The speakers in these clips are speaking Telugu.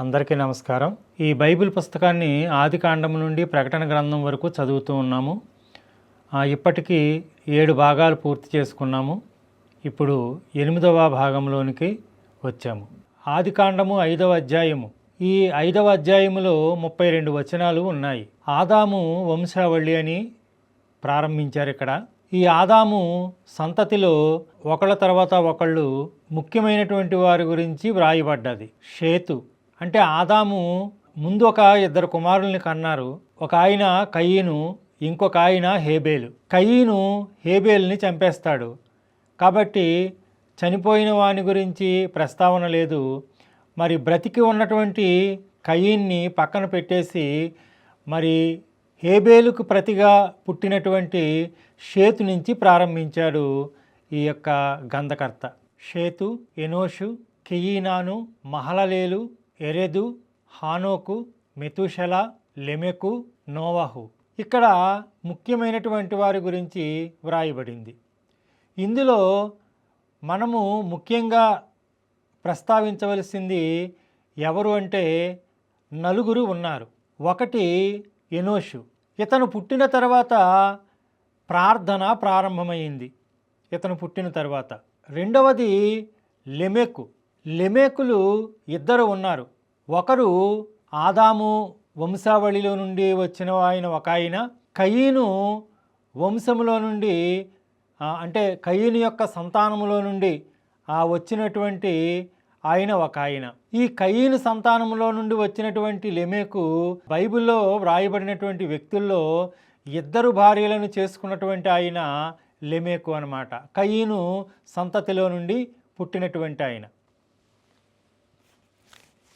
అందరికీ నమస్కారం. ఈ బైబిల్ పుస్తకాన్ని ఆది కాండం నుండి ప్రకటన గ్రంథం వరకు చదువుతూ ఉన్నాము. ఇప్పటికీ ఏడు భాగాలు పూర్తి చేసుకున్నాము. ఇప్పుడు ఎనిమిదవ భాగంలోనికి వచ్చాము. ఆది కాండము ఐదవ అధ్యాయము. ఈ ఐదవ అధ్యాయములో ముప్పై రెండు వచనాలు ఉన్నాయి. ఆదాము వంశావళి అని ప్రారంభించారు ఇక్కడ. ఈ ఆదాము సంతతిలో ఒకళ్ళ తర్వాత ఒకళ్ళు ముఖ్యమైనటువంటి వారి గురించి వ్రాయబడ్డది. షేతు. అంటే ఆదాము ముందు ఒక ఇద్దరు కుమారుల్ని కన్నారు. ఒక ఆయన కయ్యను ఇంకొక ఆయన హేబేలు. కయ్యను హేబేల్ని చంపేస్తాడు. కాబట్టి చనిపోయిన వాని గురించి ప్రస్తావన లేదు. మరి బ్రతికి ఉన్నటువంటి కయ్యన్ని పక్కన పెట్టేసి మరి హేబేలుకు ప్రతిగా పుట్టినటువంటి షేతు నుంచి ప్రారంభించాడు ఈ యొక్క గంధకర్త షేతు ఎనోషు కెయీనాను మహలలేలు ఎరెదు హానోకు మెతుషల లెమెకు నోవాహు. ఇక్కడ ముఖ్యమైనటువంటి వారి గురించి వ్రాయబడింది. ఇందులో మనము ముఖ్యంగా ప్రస్తావించవలసింది ఎవరు అంటే నలుగురు ఉన్నారు. ఒకటి ఎనోషు. ఇతను పుట్టిన తర్వాత ప్రార్థన ప్రారంభమైంది. ఇతను పుట్టిన తర్వాత. రెండవది లెమెకు. లెమేకులు ఇద్దరు ఉన్నారు. ఒకరు ఆదాము వంశావళిలో నుండి వచ్చిన ఆయన ఒక ఆయన. కయీను వంశములో నుండి అంటే కయీను యొక్క సంతానములో నుండి వచ్చినటువంటి ఆయన ఒక ఆయన. ఈ కయీను సంతానములో నుండి వచ్చినటువంటి లెమేకు బైబిల్లో వ్రాయబడినటువంటి వ్యక్తుల్లో ఇద్దరు భార్యలను చేసుకున్నటువంటి ఆయన లెమేకు అన్నమాట. కయీను సంతతిలో నుండి పుట్టినటువంటి ఆయన.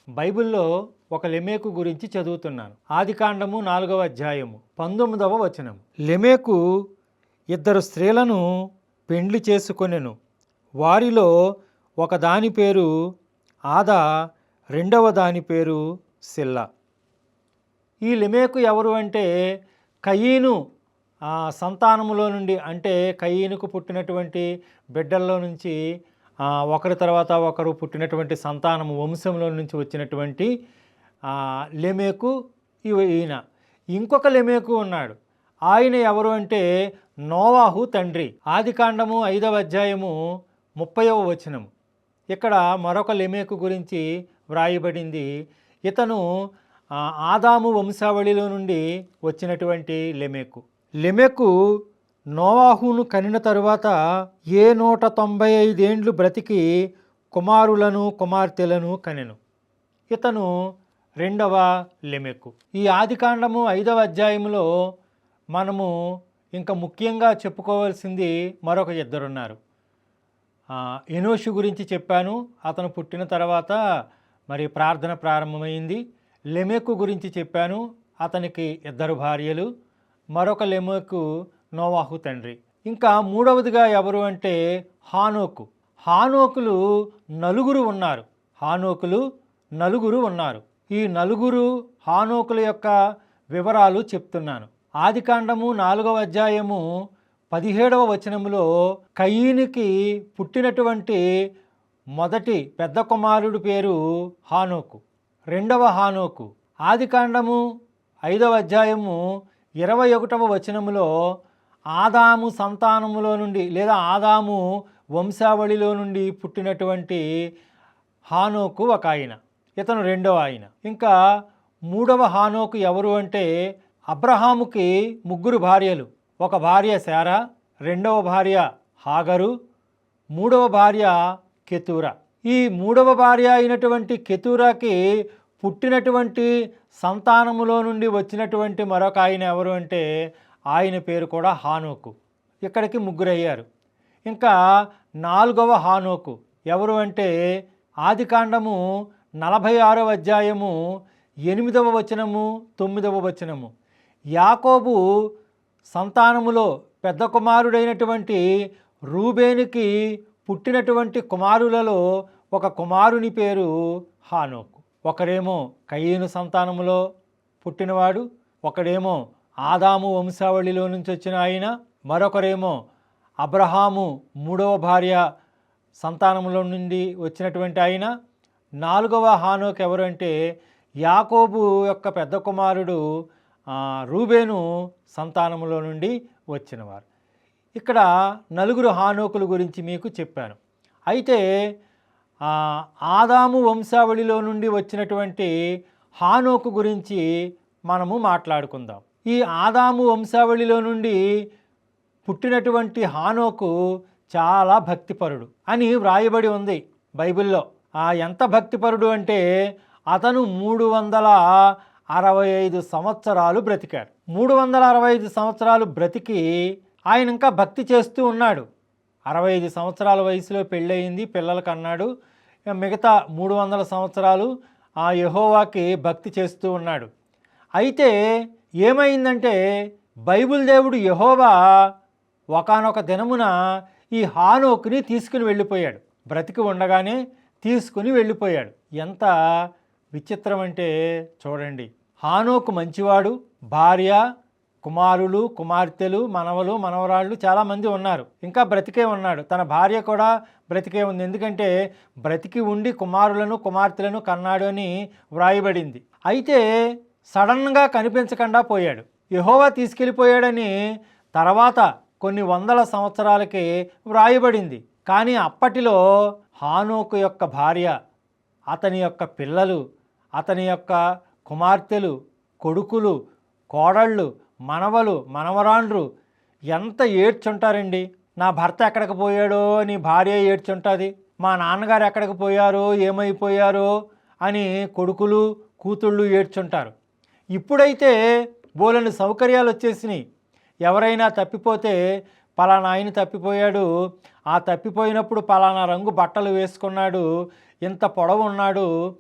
బైబిల్లో ఒక లెమేకు గురించి చదువుతున్నాను. ఆదికాండము నాలుగవ అధ్యాయము పంతొమ్మిదవ వచనం లెమేకు ఇద్దరు స్త్రీలను పెండ్లి చేసుకొనెను. వారిలో ఒక దాని పేరు ఆదా రెండవ దాని పేరు సిల్లా. ఈ లెమేకు ఎవరు అంటే కయీను ఆ సంతానములో నుండి అంటే కయీనుకు పుట్టినటువంటి బిడ్డల్లో నుంచి ఒకరి తర్వాత ఒకరు పుట్టినటువంటి సంతానం వంశంలో నుంచి వచ్చినటువంటి లెమేకు ఈయన. ఇంకొక లెమేకు ఉన్నాడు. ఆయన ఎవరు అంటే నోవాహు తండ్రి. ఆదికాండము ఐదవ అధ్యాయము ముప్పైవ వచనము. ఇక్కడ మరొక లెమేకు గురించి వ్రాయబడింది. ఇతను ఆదాము వంశావళిలో నుండి వచ్చినటువంటి లెమేకు. లెమెకు నోవాహును కనిన తరువాత ఏ నూట తొంభై ఐదేండ్లు బ్రతికి కుమారులను కుమార్తెలను కనెను. ఇతను రెండవ లెమెకు ఈ ఆదికాండము ఐదవ అధ్యాయంలో మనము ఇంకా ముఖ్యంగా చెప్పుకోవాల్సింది మరొక ఇద్దరున్నారు. ఎనోషు గురించి చెప్పాను. అతను పుట్టిన తర్వాత మరి ప్రార్థన ప్రారంభమైంది. లెమెకు గురించి చెప్పాను. అతనికి ఇద్దరు భార్యలు. మరొక లెమెకు నోవాహు తండ్రి. ఇంకా మూడవదిగా ఎవరు అంటే హానోకు. హానోకులు నలుగురు ఉన్నారు. హానోకులు నలుగురు ఉన్నారు. ఈ నలుగురు హానోకుల యొక్క వివరాలు చెప్తున్నాను. ఆదికాండము నాలుగవ అధ్యాయము పదిహేడవ వచనములో కయీనికి పుట్టినటువంటి మొదటి పెద్ద కుమారుడు పేరు హానోకు. రెండవ హానోకు. ఆదికాండము ఐదవ అధ్యాయము ఇరవై ఒకటవ వచనములో ఆదాము సంతానములో నుండి లేదా ఆదాము వంశావళిలో నుండి పుట్టినటువంటి హానోకు ఒక ఆయన ఇతను రెండవ ఆయన. ఇంకా మూడవ హానోకు ఎవరు అంటే అబ్రహాముకి ముగ్గురు భార్యలు. ఒక భార్య శారా రెండవ భార్య హాగరు మూడవ భార్య కెతూరా. ఈ మూడవ భార్య అయినటువంటి కెతూరాకి పుట్టినటువంటి సంతానములో నుండి వచ్చినటువంటి మరొక ఆయన ఎవరు అంటే ఆయన పేరు కూడా హానోకు. ఇక్కడికి ముగ్గురయ్యారు. ఇంకా నాలుగవ హానోకు ఎవరు అంటే ఆదికాండము నలభై ఆరవ అధ్యాయము ఎనిమిదవ వచనము తొమ్మిదవ వచనము. యాకోబు సంతానములో పెద్ద కుమారుడైనటువంటి రూబేనికి పుట్టినటువంటి కుమారులలో ఒక కుమారుని పేరు హానోకు. ఒకడేమో కయ్యను సంతానములో పుట్టినవాడు ఒకడేమో ఆదాము వంశావళిలో నుంచి వచ్చిన ఆయన మరొకరేమో అబ్రహాము మూడవ భార్య సంతానములో నుండి వచ్చినటువంటి ఆయన. నాలుగవ హానోక్ ఎవరు అంటే యాకోబు యొక్క పెద్ద కుమారుడు రూబేను సంతానములో నుండి వచ్చినవారు. ఇక్కడ నలుగురు హానోకుల గురించి మీకు చెప్పాను. అయితే ఆదాము వంశావళిలో నుండి వచ్చినటువంటి హానోకు గురించి మనము మాట్లాడుకుందాం. ఈ ఆదాము వంశావళిలో నుండి పుట్టినటువంటి హానోకు చాలా భక్తిపరుడు అని వ్రాయబడి ఉంది బైబిల్లో. ఆ ఎంత భక్తిపరుడు అంటే అతను మూడు వందల అరవై ఐదు సంవత్సరాలు బ్రతికాడు. మూడు వందల అరవై ఐదు సంవత్సరాలు బ్రతికి ఆయన ఇంకా భక్తి చేస్తూ ఉన్నాడు. అరవై ఐదు సంవత్సరాల వయసులో పెళ్ళయింది పిల్లలకు అన్నాడు మిగతా మూడు వందల సంవత్సరాలు ఆ యహోవాకి భక్తి చేస్తూ ఉన్నాడు. అయితే ఏమైందంటే బైబిల్ దేవుడు యహోవా ఒకానొక దినమున ఈ హానోకుని తీసుకుని వెళ్ళిపోయాడు. బ్రతికి ఉండగానే తీసుకుని వెళ్ళిపోయాడు. ఎంత విచిత్రం అంటే చూడండి. హానోకు మంచివాడు భార్య కుమారులు కుమార్తెలు మనవలు మనవరాళ్ళు చాలామంది ఉన్నారు. ఇంకా బ్రతికే ఉన్నాడు. తన భార్య కూడా బ్రతికే ఉంది. ఎందుకంటే బ్రతికి ఉండి కుమారులను కుమార్తెలను కన్నాడు అని వ్రాయబడింది. అయితే సడన్గా కనిపించకుండా పోయాడు. యహోవా తీసుకెళ్ళిపోయాడని తర్వాత కొన్ని వందల సంవత్సరాలకి వ్రాయబడింది. కానీ అప్పటిలో హానోకు యొక్క భార్య అతని యొక్క పిల్లలు అతని యొక్క కుమార్తెలు కొడుకులు కోడళ్ళు మనవలు మనవరాండ్రు ఎంత ఏడ్చుంటారండి? నా భర్త ఎక్కడికి పోయాడో అని భార్య ఏడ్చుంటుంది? మా నాన్నగారు ఎక్కడికి పోయారో ఏమైపోయారో అని కొడుకులు కూతుళ్ళు ఏడ్చుంటారు. ఇప్పుడైతే బోలని సౌకర్యాలు వచ్చేసినాయి. ఎవరైనా తప్పిపోతే పలానా ఆయన తప్పిపోయాడు. ఆ తప్పిపోయినప్పుడు పలానా రంగు బట్టలు వేసుకున్నాడు. ఇంత పొడవు ఉన్నాడు.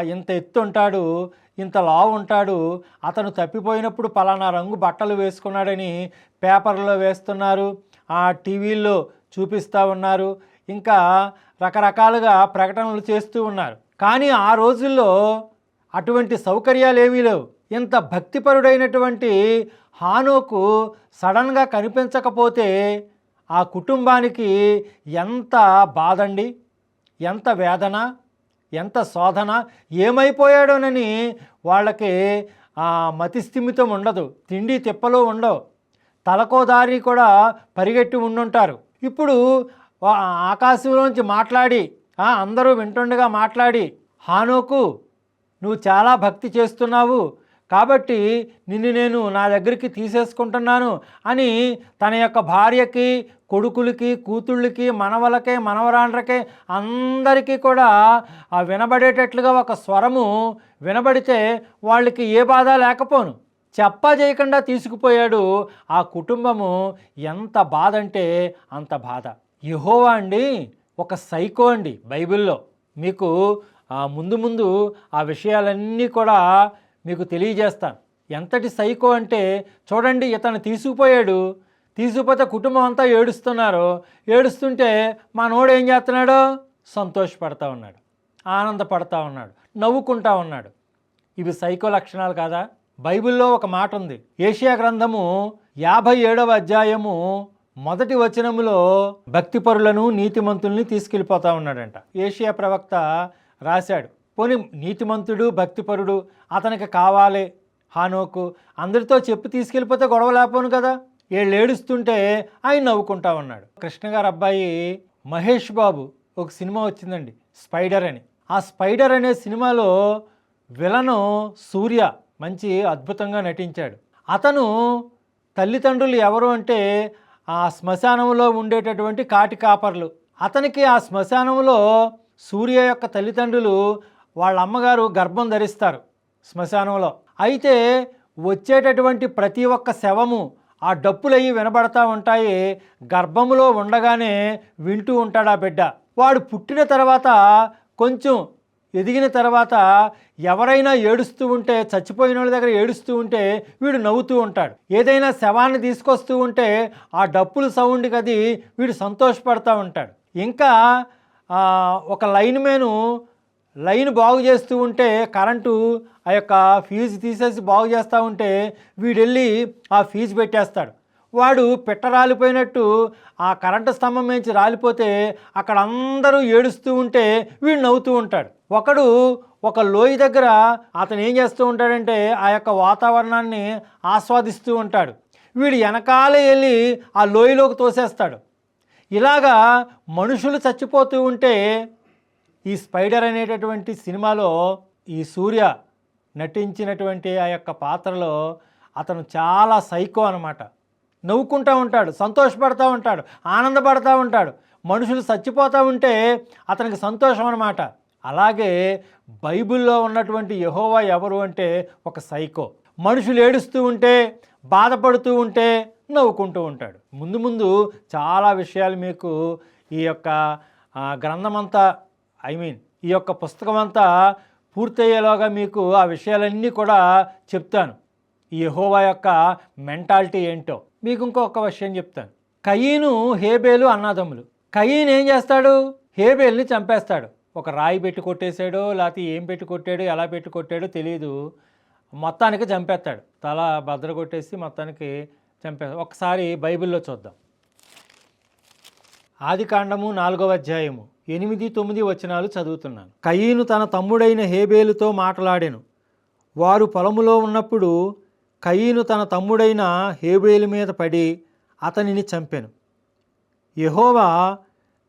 ఇంత ఎత్తు ఉంటాడు. ఇంత లావు ఉంటాడు. అతను తప్పిపోయినప్పుడు పలానా రంగు బట్టలు వేసుకున్నాడని పేపర్లో వేస్తున్నారు. ఆ టీవీల్లో చూపిస్తూ ఉన్నారు. ఇంకా రకరకాలుగా ప్రకటనలు చేస్తూ ఉన్నారు. కానీ ఆ రోజుల్లో అటువంటి సౌకర్యాలు ఏమీ లేవు. ఇంత భక్తిపరుడైనటువంటి హానోకు సడన్గా కనిపించకపోతే ఆ కుటుంబానికి ఎంత బాధండి? ఎంత వేదన? ఎంత శోధన? ఏమైపోయాడోనని వాళ్ళకి ఆ మతిస్థిమితం ఉండదు. తిండి తిప్పలు ఉండవు. తలకో దారి కూడా పరిగెట్టి ఉండుంటారు. ఇప్పుడు ఆకాశంలోంచి మాట్లాడి అందరూ వింటుండగా మాట్లాడి హానోకు నువ్వు చాలా భక్తి చేస్తున్నావు కాబట్టి నిన్ను నేను నా దగ్గరికి తీసేసుకుంటున్నాను అని తన యొక్క భార్యకి కొడుకులకి కూతుళ్ళకి మనవలకే మనవరాండ్రకే అందరికీ కూడా ఆ వినబడేటట్లుగా ఒక స్వరము వినబడితే వాళ్ళకి ఏ బాధ లేకపోను. చెప్పా చేయకుండా తీసుకుపోయాడు ఆ కుటుంబము. ఎంత బాధ అంటే అంత బాధ. యహోవా అండి ఒక సైకో అండి బైబిల్లో. మీకు ముందు ముందు ఆ విషయాలన్నీ కూడా మీకు తెలియజేస్తాను. ఎంతటి సైకో అంటే చూడండి ఇతను తీసుకుపోయాడు. తీసుకుపోతే కుటుంబం అంతా ఏడుస్తున్నారు. ఏడుస్తుంటే మా నోడు ఏం చేస్తున్నాడు? సంతోషపడతా ఉన్నాడు. ఆనందపడతా ఉన్నాడు. నవ్వుకుంటా ఉన్నాడు. ఇవి సైకో లక్షణాలు కాదా? బైబిల్లో ఒక మాట ఉంది. ఏషియా గ్రంథము యాభై ఏడవ అధ్యాయము మొదటి వచనములో భక్తిపరులను నీతిమంతుల్ని తీసుకెళ్ళిపోతా ఉన్నాడంట. ఏషియా ప్రవక్త రాశాడు. పోనీ నీతిమంతుడు భక్తిపరుడు అతనికి కావాలి. హానోకు అందరితో చెప్పి తీసుకెళ్ళిపోతే గొడవ లేకపోను కదా. వీళ్ళు ఏడుస్తుంటే ఆయన నవ్వుకుంటా ఉన్నాడు. కృష్ణ గారు అబ్బాయి మహేష్ బాబు ఒక సినిమా వచ్చిందండి స్పైడర్ అని. ఆ స్పైడర్ అనే సినిమాలో విలను సూర్య మంచి అద్భుతంగా నటించాడు. అతను తల్లిదండ్రులు ఎవరు అంటే ఆ శ్మశానంలో ఉండేటటువంటి కాటి కాపర్లు. అతనికి ఆ శ్మశానంలో సూర్య యొక్క తల్లిదండ్రులు వాళ్ళ అమ్మగారు గర్భం ధరిస్తారు శ్మశానంలో. అయితే వచ్చేటటువంటి ప్రతి ఒక్క శవము ఆ డప్పులయ్యి వినబడతా ఉంటాయి గర్భములో ఉండగానే వింటూ ఉంటాడు ఆ బిడ్డ. వాడు పుట్టిన తర్వాత కొంచెం ఎదిగిన తర్వాత ఎవరైనా ఏడుస్తూ ఉంటే చచ్చిపోయిన వాళ్ళ దగ్గర ఏడుస్తూ ఉంటే వీడు నవ్వుతూ ఉంటాడు. ఏదైనా శవాన్ని తీసుకొస్తూ ఉంటే ఆ డప్పుల సౌండ్కి అది వీడు సంతోషపడతా ఉంటాడు. ఇంకా ఒక లైన్ మేను లైన్ బాగు చేస్తూ ఉంటే కరెంటు ఆ యొక్క ఫీజు తీసేసి బాగు చేస్తూ ఉంటే వీడెళ్ళి ఆ ఫీజు పెట్టేస్తాడు. వాడు పిట్ట రాలిపోయినట్టు ఆ కరెంటు స్తంభం నుంచి రాలిపోతే అక్కడ అందరూ ఏడుస్తూ ఉంటే వీడు నవ్వుతూ ఉంటాడు. ఒకడు ఒక లోయ దగ్గర అతను ఏం చేస్తూ ఉంటాడంటే ఆ యొక్క వాతావరణాన్ని ఆస్వాదిస్తూ ఉంటాడు. వీడు వెనకాలే వెళ్ళి ఆ లోయలోకి తోసేస్తాడు. ఇలాగా మనుషులు చచ్చిపోతూ ఉంటే ఈ స్పైడర్ అనేటటువంటి సినిమాలో ఈ సూర్య నటించినటువంటి ఆ యొక్క పాత్రలో అతను చాలా సైకో అనమాట నవ్వుకుంటూ ఉంటాడు సంతోషపడుతూ ఉంటాడు ఆనందపడుతూ ఉంటాడు. మనుషులు చచ్చిపోతూ ఉంటే అతనికి సంతోషం అనమాట అలాగే బైబిల్లో ఉన్నటువంటి యహోవా ఎవరు అంటే ఒక సైకో. మనుషులు ఏడుస్తూ ఉంటే బాధపడుతూ ఉంటే నవ్వుకుంటూ ఉంటాడు. ముందు ముందు చాలా విషయాలు మీకు ఈ యొక్క గ్రంథమంతా ఐ మీన్ ఈ యొక్క పుస్తకం అంతా పూర్తయ్యేలాగా మీకు ఆ విషయాలన్నీ కూడా చెప్తాను. ఈ హోవా యొక్క మెంటాలిటీ ఏంటో. మీకు ఇంకొక విషయం చెప్తాను. కయీను హేబేలు అన్నదమ్ములు. కయీన్ ఏం చేస్తాడు? హేబేల్ని చంపేస్తాడు. ఒక రాయి పెట్టి కొట్టేశాడో లేకపోతే ఏం పెట్టి కొట్టాడో ఎలా పెట్టి కొట్టాడో తెలియదు మొత్తానికి చంపేస్తాడు. తల భద్ర కొట్టేసి మొత్తానికి చంపేస్తాం. ఒకసారి బైబిల్లో చూద్దాం. ఆది కాండము నాలుగవ అధ్యాయము ఎనిమిది తొమ్మిది వచనాలు చదువుతున్నాను. కయీను తన తమ్ముడైన హేబేలుతో మాట్లాడాను. వారు పొలములో ఉన్నప్పుడు కయీను తన తమ్ముడైన హేబేలు మీద పడి అతనిని చంపాను. యహోవా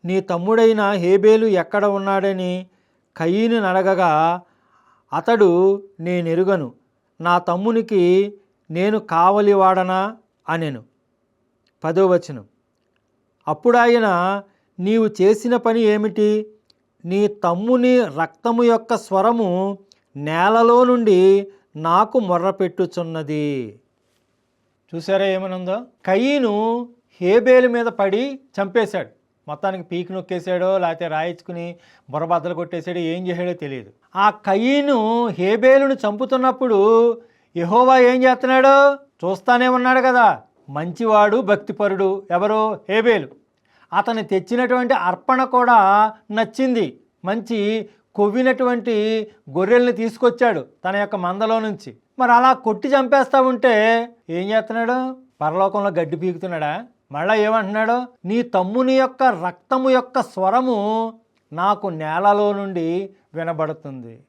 నీ తమ్ముడైన హేబేలు ఎక్కడ ఉన్నాడని కయీను అడగగా అతడు నేనెరుగను. నా తమ్మునికి నేను కావలివాడనా? అనెను. పదో వచనం. అప్పుడు ఆయన నీవు చేసిన పని ఏమిటి? నీ తమ్ముని రక్తము యొక్క స్వరము నేలలో నుండి నాకు మొర్రపెట్టుచున్నది. చూసారా ఏమనుందో? కయ్యను హేబేలు మీద పడి చంపేశాడు. మొత్తానికి పీకి నొక్కేశాడో లేకపోతే రాయించుకుని బుర్రబద్దలు కొట్టేశాడో ఏం చేశాడో తెలియదు. ఆ కయ్యను హేబేలును చంపుతున్నప్పుడు యహోవా ఏం చేస్తున్నాడు? చూస్తానే ఉన్నాడు కదా. మంచివాడు భక్తిపరుడు ఎవరు? హేబేలు. అతను తెచ్చినటువంటి అర్పణ కూడా నచ్చింది. మంచి కొవ్వినటువంటి గొర్రెల్ని తీసుకొచ్చాడు తన యొక్క మందలో నుంచి. మరి అలా కొట్టి చంపేస్తా ఉంటే ఏం చేస్తున్నాడు? పరలోకంలో గడ్డి పీకుతున్నాడా? మళ్ళా ఏమంటున్నాడు? నీ తమ్ముని యొక్క రక్తము యొక్క స్వరము నాకు నేలలో నుండి వినబడుతుంది.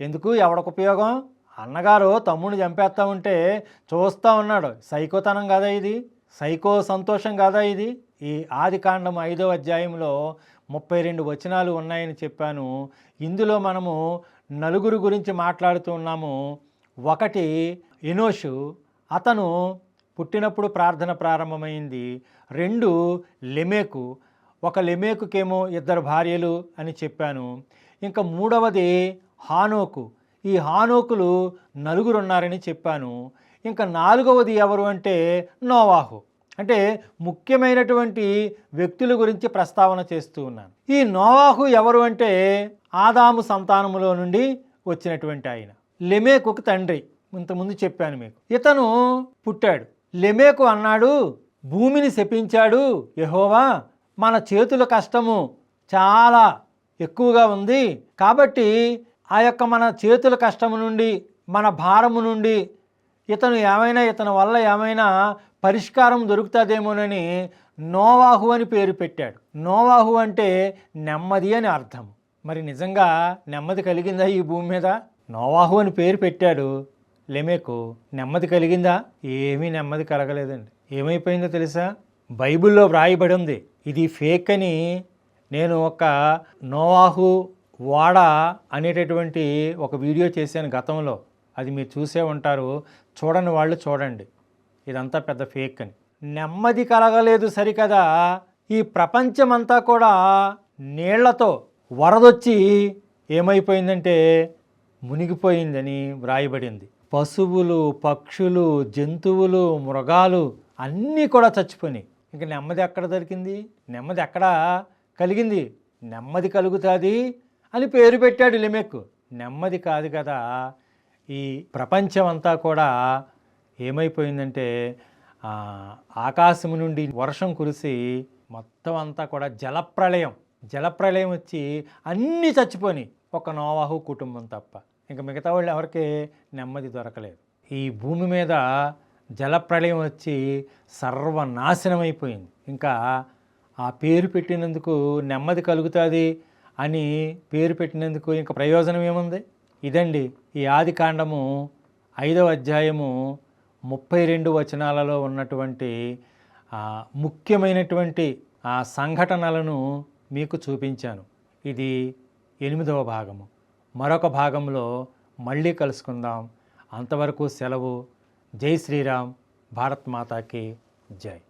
ఎందుకు? ఎవడికి ఉపయోగం? అన్నగారు తమ్ముడిని చంపేస్తా ఉంటే చూస్తూ ఉన్నాడు. సైకోతనం కదా ఇది? సైకో సంతోషం కదా ఇది? ఈ ఆది కాండం ఐదో అధ్యాయంలో ముప్పై రెండు వచనాలు ఉన్నాయని చెప్పాను. ఇందులో మనము నలుగురు గురించి మాట్లాడుతూ ఉన్నాము. ఒకటి ఇనోషు అతను పుట్టినప్పుడు ప్రార్థన ప్రారంభమైంది. రెండు లెమేకు ఒక లెమేకుకేమో ఇద్దరు భార్యలు అని చెప్పాను. ఇంకా మూడవది హానోకు ఈ హానోకులు నలుగురు ఉన్నారని చెప్పాను. ఇంకా నాలుగవది ఎవరు అంటే నోవాహు. అంటే ముఖ్యమైనటువంటి వ్యక్తుల గురించి ప్రస్తావన చేస్తూ ఉన్నాను. ఈ నోవాహు ఎవరు అంటే ఆదాము సంతానములో నుండి వచ్చినటువంటి ఆయన. లెమేకుకు తండ్రి. ఇంతకుముందు చెప్పాను మీకు. ఇతను పుట్టాడు. లెమేకు అన్నాడు భూమిని శపించాడు యహోవా. మన చేతుల కష్టము చాలా ఎక్కువగా ఉంది. కాబట్టి ఆ యొక్క మన చేతుల కష్టము నుండి మన భారము నుండి ఇతను ఏమైనా ఇతని వల్ల ఏమైనా పరిష్కారం దొరుకుతుందేమోనని నోవాహు అని పేరు పెట్టాడు. నోవాహు అంటే నెమ్మది అని అర్థం. మరి నిజంగా నెమ్మది కలిగిందా ఈ భూమి మీద? నోవాహు అని పేరు పెట్టాడు లెమేకు. నెమ్మది కలిగిందా? ఏమీ నెమ్మది కలగలేదండి. ఏమైపోయిందో తెలుసా? బైబిల్లో వ్రాయబడి ఉంది. ఇది ఫేక్ అని నేను ఒక నోవాహు వాడ అనేటటువంటి ఒక వీడియో చేశాను గతంలో. అది మీరు చూసే ఉంటారు. చూడని వాళ్ళు చూడండి. ఇదంతా పెద్ద ఫేక్ అని. నెమ్మది కలగలేదు సరికదా. ఈ ప్రపంచమంతా కూడా నీళ్ళతో వరదొచ్చి ఏమైపోయిందంటే మునిగిపోయిందని వ్రాయబడింది. పశువులు పక్షులు జంతువులు మృగాలు అన్నీ కూడా చచ్చిపోయినాయి. ఇంక నెమ్మది ఎక్కడ దొరికింది? నెమ్మది ఎక్కడ కలిగింది? నెమ్మది కలుగుతుంది. అని పేరు పెట్టాడు లిమెక్ నెమ్మది కాదు కదా ఈ ప్రపంచం అంతా కూడా ఏమైపోయిందంటే ఆకాశం నుండి వర్షం కురిసి మొత్తం అంతా కూడా జలప్రళయం జలప్రళయం వచ్చి అన్నీ చచ్చిపోయి ఒక నోవాహు కుటుంబం తప్ప. ఇంకా మిగతా వాళ్ళు ఎవరికి నెమ్మది దొరకలేదు. ఈ భూమి మీద జలప్రళయం వచ్చి సర్వనాశనం అయిపోయింది ఇంకా ఆ పేరు పెట్టినందుకు నెమ్మది కలుగుతుంది. అని పేరు పెట్టినందుకు ఇంకా ప్రయోజనం ఏముంది? ఇదండి ఈ ఆది కాండము ఐదవ అధ్యాయము ముప్పై రెండు వచనాలలో ఉన్నటువంటి ముఖ్యమైనటువంటి ఆ సంఘటనలను మీకు చూపించాను. ఇది ఎనిమిదవ భాగము. మరొక భాగంలో మళ్ళీ కలుసుకుందాం. అంతవరకు సెలవు. జై శ్రీరామ్. భారత్ మాతాకి జై.